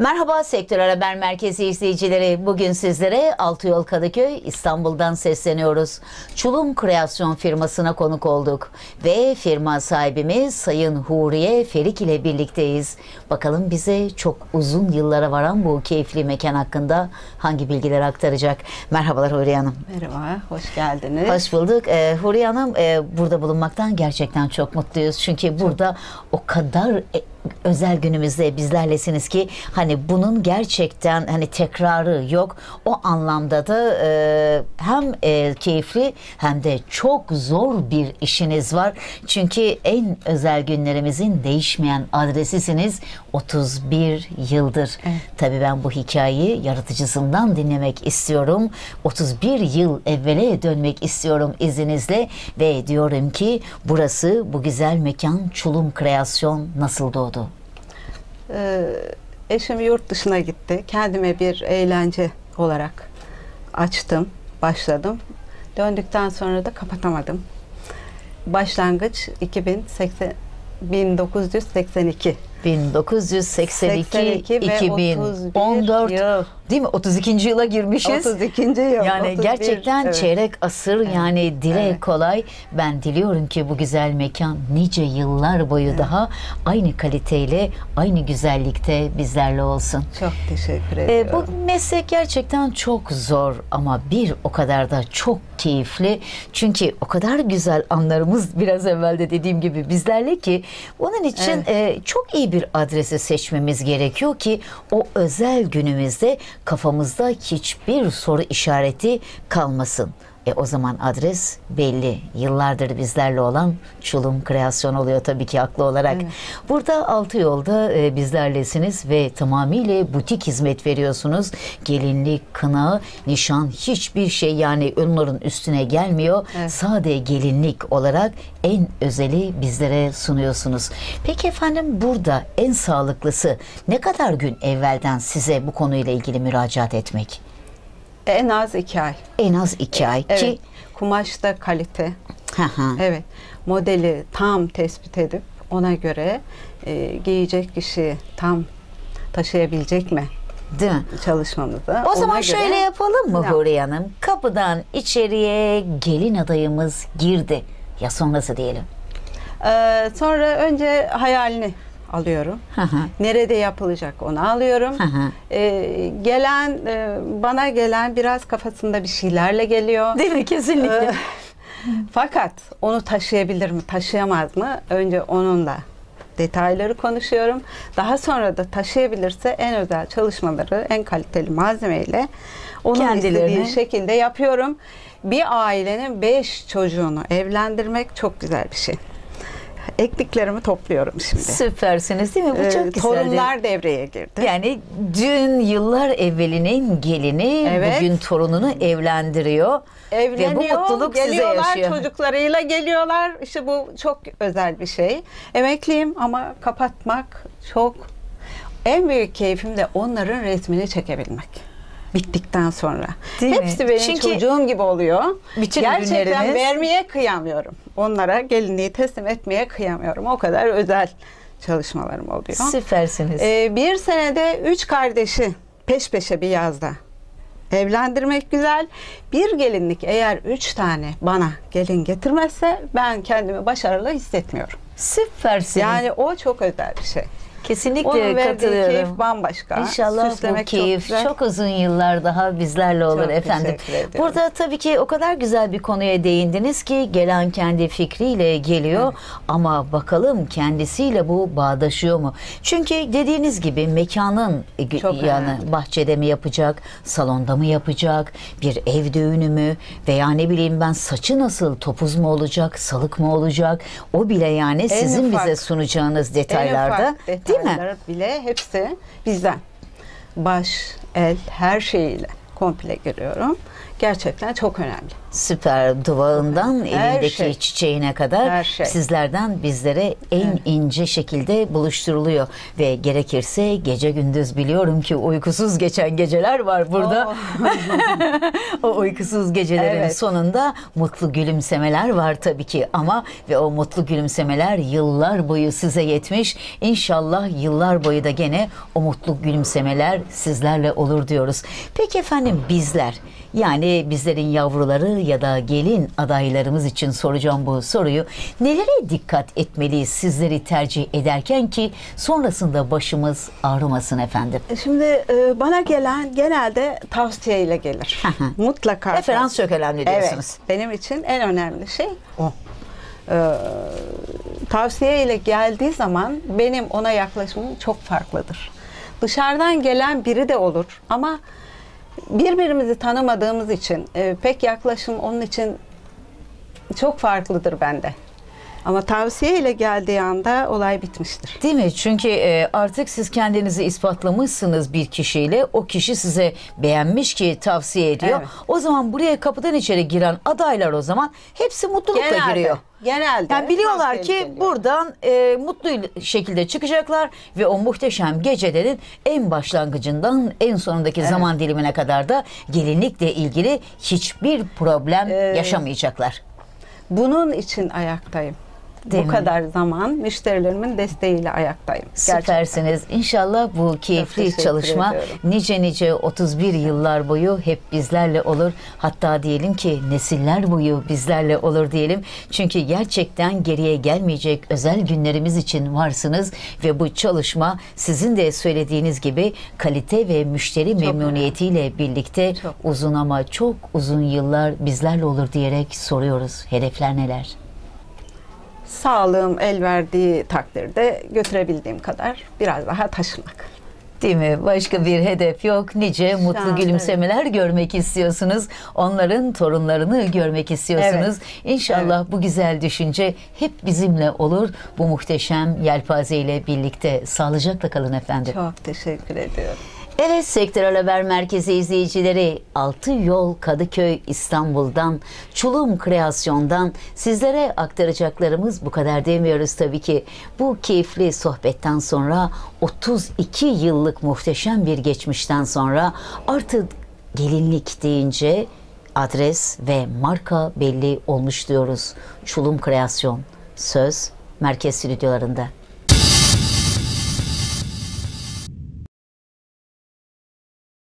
Merhaba Sektör Haber Merkezi izleyicileri. Bugün sizlere Altıyol Kadıköy İstanbul'dan sesleniyoruz. Çulum Kreasyon firmasına konuk olduk ve firma sahibimiz Sayın Huriye Ferik ile birlikteyiz. Bakalım bize çok uzun yıllara varan bu keyifli mekan hakkında hangi bilgiler aktaracak? Merhabalar Huriye Hanım. Merhaba, hoş geldiniz. Hoş bulduk. Ee, Huriye Hanım e, burada bulunmaktan gerçekten çok mutluyuz. Çünkü burada o kadar e, özel günümüzde bizlerlesiniz ki hani bunun gerçekten hani tekrarı yok. O anlamda da e, hem e, keyifli hem de çok zor bir işiniz var. Çünkü en özel günlerimizin değişmeyen adresisiniz 31 yıldır. Evet. Tabii ben bu hikayeyi yaratıcısından dinlemek istiyorum. 31 yıl evvele dönmek istiyorum izninizle ve diyorum ki burası bu güzel mekan Çulum Kreasyon nasıl doğdu? Ee, eşim yurt dışına gitti. Kendime bir eğlence olarak açtım, başladım. Döndükten sonra da kapatamadım. Başlangıç 2080 1982. 1982 82 ve 2014 31 yıl. Değil mi? 32. yıla girmişiz. 32. yıl. Yani 31, gerçekten evet. çeyrek asır yani dile Evet. kolay. Ben diliyorum ki bu güzel mekan nice yıllar boyu daha aynı kaliteyle, aynı güzellikte bizlerle olsun. Çok teşekkür Ee, ediyorum. bu meslek gerçekten çok zor ama bir o kadar da çok keyifli. Çünkü o kadar güzel anlarımız biraz evvel de dediğim gibi bizlerle ki onun için Evet. e, çok iyi bir adresi seçmemiz gerekiyor ki o özel günümüzde kafamızda hiçbir soru işareti kalmasın. E o zaman adres belli. Yıllardır bizlerle olan Çulum Kreasyon oluyor tabii ki haklı olarak. Evet. Burada altı yolda e, bizlerlesiniz ve tamamıyla butik hizmet veriyorsunuz. Gelinlik, kına, nişan hiçbir şey yani onların üstüne gelmiyor. Evet. Sade gelinlik olarak en özeli bizlere sunuyorsunuz. Peki efendim burada en sağlıklısı ne kadar gün evvelden size bu konuyla ilgili müracaat etmek? En az iki ay. En az iki ay Evet. ki Kumaşta kalite. Evet. Modeli tam tespit edip ona göre e, giyecek kişi tam taşıyabilecek mi değil mi? çalışmamızı? O zaman göre- şöyle yapalım mı. Huriye Hanım? Kapıdan içeriye gelin adayımız girdi. Ya sonrası diyelim. Ee, sonra önce hayalini alıyorum. Nerede yapılacak onu alıyorum. Ee, gelen e, bana gelen biraz kafasında bir şeylerle geliyor. Değil mi? Kesinlikle. Ee, Fakat onu taşıyabilir mi, taşıyamaz mı? Önce onunla detayları konuşuyorum. Daha sonra da taşıyabilirse en özel çalışmaları en kaliteli malzemeyle onun Kendilerine- istediği şekilde yapıyorum. Bir ailenin beş çocuğunu evlendirmek çok güzel bir şey. Ekliklerimi topluyorum şimdi. Süpersiniz değil mi? Bu Ee, çok güzeldi. torunlar devreye girdi. Yani dün yıllar evvelinin gelini Evet. bugün torununu evlendiriyor. Evleniyor, Ve bu mutluluk size geliyorlar yaşıyor. çocuklarıyla geliyorlar. İşte bu çok özel bir şey. Emekliyim ama kapatmak çok en büyük keyfim de onların resmini çekebilmek. Bittikten sonra. Değil mi? Hepsi benim Çünkü çocuğum gibi oluyor. bütün Gerçekten ürünleriniz- vermeye kıyamıyorum. Onlara gelinliği teslim etmeye kıyamıyorum. O kadar özel çalışmalarım oluyor. Süpersiniz. Ee, bir senede üç kardeşi peş peşe bir yazda evlendirmek güzel. Bir gelinlik eğer üç tane bana gelin getirmezse ben kendimi başarılı hissetmiyorum. Süpersiniz. Yani o çok özel bir şey. Kesinlikle Onun verdiği katılıyorum. keyif bambaşka. İnşallah Süslemek bu keyif güzel. çok, uzun yıllar daha bizlerle olur Çok efendim. teşekkür ediyorum. Burada tabii ki o kadar güzel bir konuya değindiniz ki gelen kendi fikriyle geliyor ama bakalım kendisiyle bu bağdaşıyor mu? Çünkü dediğiniz gibi mekanın e, Çok yani önemli. bahçede mi yapacak, salonda mı yapacak, bir ev düğünü mü veya ne bileyim ben saçı nasıl topuz mu olacak, salık mı olacak? O bile yani sizin ufak- bize sunacağınız detaylarda ufak değil bile hepsi bizden. Baş, el, her şeyiyle komple giriyorum. Gerçekten çok önemli. Süper duvağından Her elindeki şey. çiçeğine kadar Her şey. sizlerden bizlere en Evet. ince şekilde buluşturuluyor ve gerekirse gece gündüz biliyorum ki uykusuz geçen geceler var burada. Oo. o uykusuz gecelerin Evet. sonunda mutlu gülümsemeler var tabii ki ama ve o mutlu gülümsemeler yıllar boyu size yetmiş. İnşallah yıllar boyu da gene o mutlu gülümsemeler sizlerle olur diyoruz. Peki efendim bizler yani bizlerin yavruları ya da gelin adaylarımız için soracağım bu soruyu. Nelere dikkat etmeliyiz sizleri tercih ederken ki sonrasında başımız ağrımasın efendim? Şimdi e, bana gelen genelde tavsiyeyle gelir. Mutlaka. Referans çok önemli diyorsunuz. Evet. Benim için en önemli şey o. Ee, tavsiye ile geldiği zaman benim ona yaklaşımım çok farklıdır. Dışarıdan gelen biri de olur ama birbirimizi tanımadığımız için e, pek yaklaşım onun için çok farklıdır bende. Ama tavsiye ile geldiği anda olay bitmiştir. Değil mi? Çünkü e, artık siz kendinizi ispatlamışsınız bir kişiyle. O kişi size beğenmiş ki tavsiye ediyor. Evet. O zaman buraya kapıdan içeri giren adaylar o zaman hepsi mutlulukla giriyor. Genelde. Yani biliyorlar ki geliyor. buradan e, mutlu şekilde çıkacaklar ve o muhteşem gecelerin en başlangıcından en sonundaki zaman dilimine kadar da gelinlikle ilgili hiçbir problem Ee, yaşamayacaklar. Bunun için ayaktayım. Değil Bu mi? kadar zaman müşterilerimin desteğiyle ayaktayım. Gerçekten. Süpersiniz. İnşallah bu keyifli çalışma ediyorum. nice nice 31 yıllar boyu hep bizlerle olur. Hatta diyelim ki nesiller boyu bizlerle olur diyelim. Çünkü gerçekten geriye gelmeyecek özel günlerimiz için varsınız ve bu çalışma sizin de söylediğiniz gibi kalite ve müşteri memnuniyetiyle birlikte Çok. uzun ama çok uzun yıllar bizlerle olur diyerek soruyoruz. Hedefler neler? Sağlığım el verdiği takdirde götürebildiğim kadar biraz daha taşımak. Değil mi? Başka bir hedef yok. Nice mutlu an, gülümsemeler görmek istiyorsunuz. Onların torunlarını görmek istiyorsunuz. İnşallah bu güzel düşünce hep bizimle olur. Bu muhteşem yelpaze birlikte sağlıcakla kalın efendim. Çok teşekkür ediyorum. Evet Sektörel Haber Merkezi izleyicileri Altı Yol Kadıköy İstanbul'dan Çulum Kreasyon'dan sizlere aktaracaklarımız bu kadar demiyoruz tabii ki. Bu keyifli sohbetten sonra 32 yıllık muhteşem bir geçmişten sonra artık gelinlik deyince adres ve marka belli olmuş diyoruz. Çulum Kreasyon söz merkez stüdyolarında.